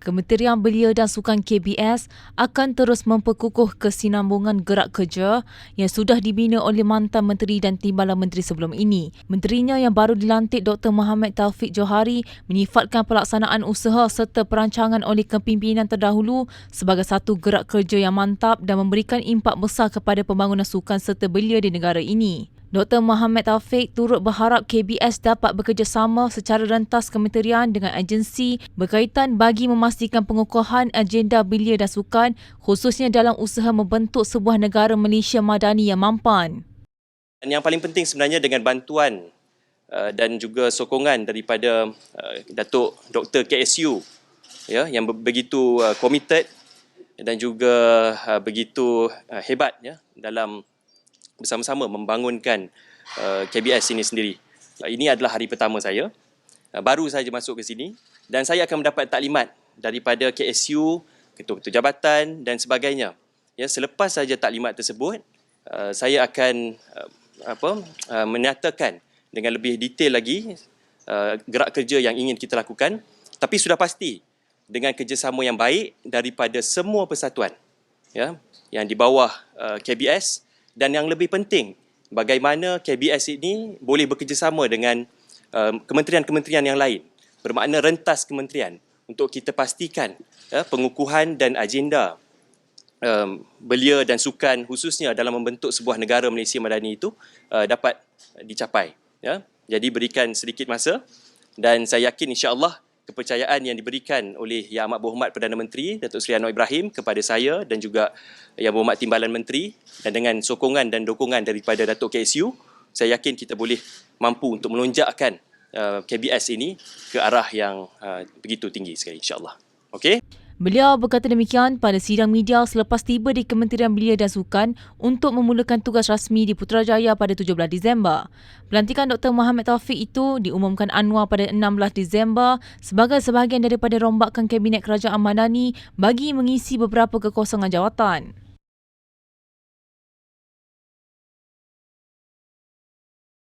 Kementerian Belia dan Sukan KBS akan terus memperkukuh kesinambungan gerak kerja yang sudah dibina oleh mantan menteri dan timbalan menteri sebelum ini. Menterinya yang baru dilantik Dr. Muhammad Taufik Johari menyifatkan pelaksanaan usaha serta perancangan oleh kepimpinan terdahulu sebagai satu gerak kerja yang mantap dan memberikan impak besar kepada pembangunan sukan serta belia di negara ini. Dr. Muhammad Taufik turut berharap KBS dapat bekerjasama secara rentas kementerian dengan agensi berkaitan bagi memastikan pengukuhan agenda belia dan sukan khususnya dalam usaha membentuk sebuah negara Malaysia madani yang mampan. Dan yang paling penting sebenarnya dengan bantuan uh, dan juga sokongan daripada uh, Datuk Dr. KSU ya yang begitu uh, committed dan juga uh, begitu uh, hebat ya dalam bersama-sama membangunkan uh, KBS ini sendiri. Uh, ini adalah hari pertama saya. Uh, baru saja masuk ke sini dan saya akan mendapat taklimat daripada KSU, ketua-ketua jabatan dan sebagainya. Ya, selepas saja taklimat tersebut, uh, saya akan uh, apa uh, menyatakan dengan lebih detail lagi uh, gerak kerja yang ingin kita lakukan tapi sudah pasti dengan kerjasama yang baik daripada semua persatuan ya yang di bawah uh, KBS dan yang lebih penting bagaimana KBS ini boleh bekerjasama dengan um, kementerian-kementerian yang lain. Bermakna rentas kementerian untuk kita pastikan ya, pengukuhan dan agenda um, belia dan sukan khususnya dalam membentuk sebuah negara Malaysia Madani itu uh, dapat dicapai ya. Jadi berikan sedikit masa dan saya yakin insya-Allah kepercayaan yang diberikan oleh Yang Amat Berhormat Perdana Menteri Datuk Seri Anwar Ibrahim kepada saya dan juga Yang Berhormat Timbalan Menteri dan dengan sokongan dan dukungan daripada Datuk KSU saya yakin kita boleh mampu untuk melonjakkan uh, KBS ini ke arah yang uh, begitu tinggi sekali insya-Allah. Okey. Beliau berkata demikian pada sidang media selepas tiba di Kementerian Belia dan Sukan untuk memulakan tugas rasmi di Putrajaya pada 17 Disember. Pelantikan Dr. Muhammad Taufik itu diumumkan Anwar pada 16 Disember sebagai sebahagian daripada rombakan Kabinet Kerajaan Madani bagi mengisi beberapa kekosongan jawatan.